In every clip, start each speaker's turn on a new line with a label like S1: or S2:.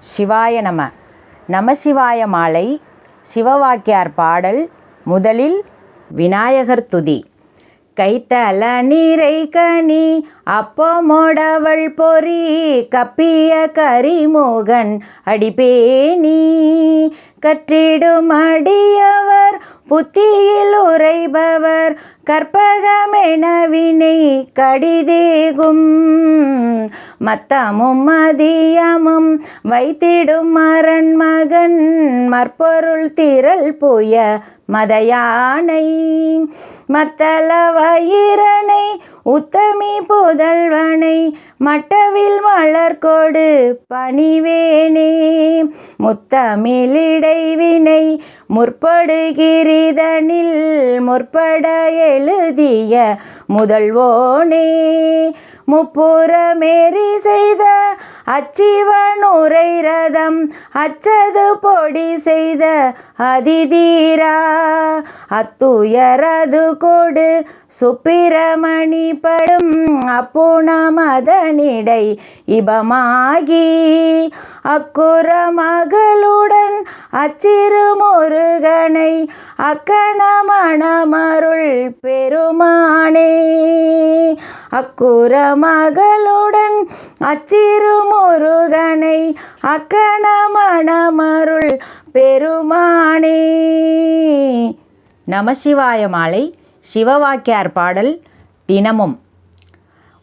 S1: சிவாய நம. நமசிவாய மாலை சிவவாக்கியார் பாடல் முதலில் விநாயகர் துதி. கைத்தல நீரை கனி அப்பமோடவள் பொறி கப்பிய கரிமோகன் அடிபேணி கற்றிடும் அடியவர் புத்தியில் உரைபவர் கற்பகமெனவினை கடிதேகும். மத்தமும் மதியமும் வைத்திடும் மரண் மகன் மற்பொருள் திரள் புய மதயானை மத்தள வயிரனை உத்தமி புதல்வனை மட்டவில் மலர்கொடு பணிவேனே. முத்தமிழிடைவினை முற்படுகிரிதனில் முற்பட எழுதிய முதல்வோனே முப்புறமேறி செய்த அச்சிவனுரை ரதம் அச்சது பொடி செய்த அதிதீரா அத்துயரது கொடு சுப்பிரமணி படும் அப்புணமதனிடை இபமாகி அக்குரமாக பகலுடன் அச்சிறு முருகனை அக்கணமணமருள் பெருமானே அக்குற மகளுடன் அச்சிறு முருகனை அக்கணமணமருள் பெருமானே நமசிவாய மாலை சிவவாக்கியார் பாடல் தினமும்.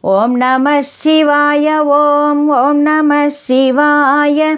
S1: ஓம் நம சிவாய ஓம் ஓம் நம சிவாய.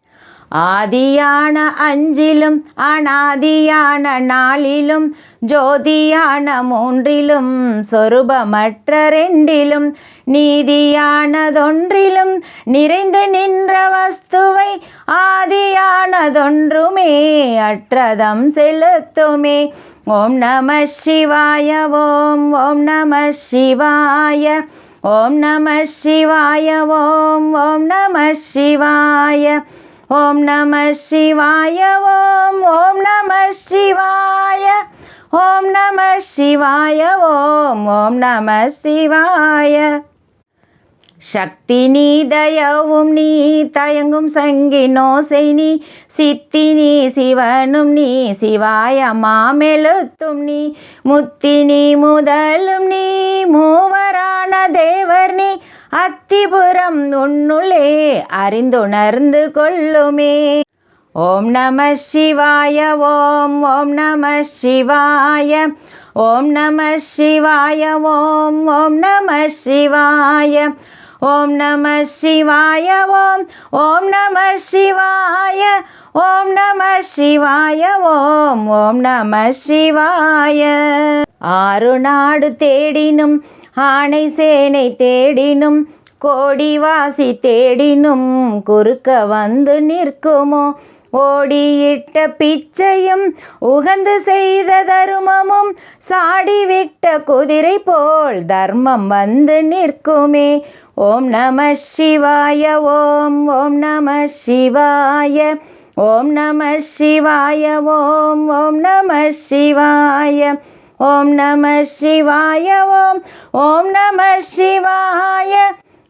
S1: ஆதியான அஞ்சிலும் அனாதியான நாளிலும் ஜோதியான மூன்றிலும் சொருபமற்ற ரெண்டிலும் நீதியானதொன்றிலும் நிறைந்து நின்ற வஸ்துவை ஆதியானதொன்றுமே அற்றதம் செலுத்துமே. ஓம் நம சிவாய ஓம் ஓம் நம சிவாய ஓம் நம சிவாய ஓம் ஓம் நம சிவாய. ஓம் நம சிவாய ஓம் ஓம் நம சிவாய ஓம் நம சிவாய ஓம் ஓம் நம சிவாய. சக்தி நீ தயவும் நீ தயங்கும் சங்கினோசை நீ சித்தி நீ சிவனும் நீ சிவாய மாமெழுத்தும் நீ முத்தி நீ முதலும் நீ மூவரான தேவர் நீ அத் அத்திபுரம் உன்னுள்ளே அறிந்துணர்ந்து கொள்ளுமே. ஓம் நம சிவாய ஓம் ஓம் நம சிவாய ஓம் நம சிவாய ஓம் ஓம் நம சிவாய ஓம் நம சிவாய ஓம் ஓம் நம சிவாய ஓம் நம சிவாய ஓம் ஓம் நம சிவாய. ஆறு நாடு தேடினும் ஆணை சேனை தேடினும் கோடிவாசி தேடினும் குறுக்க வந்து நிற்குமோ? ஓடியிட்ட பிச்சையும் உகந்து செய்த தருமமும் சாடிவிட்ட குதிரை போல் தர்மம் வந்து நிற்குமே. ஓம் நம சிவாய ஓம் ஓம் நம சிவாய ஓம் நம சிவாய ஓம் ஓம் நம சிவாய ஓம் நம சிவாய ஓம் ஓம் நம சிவாய.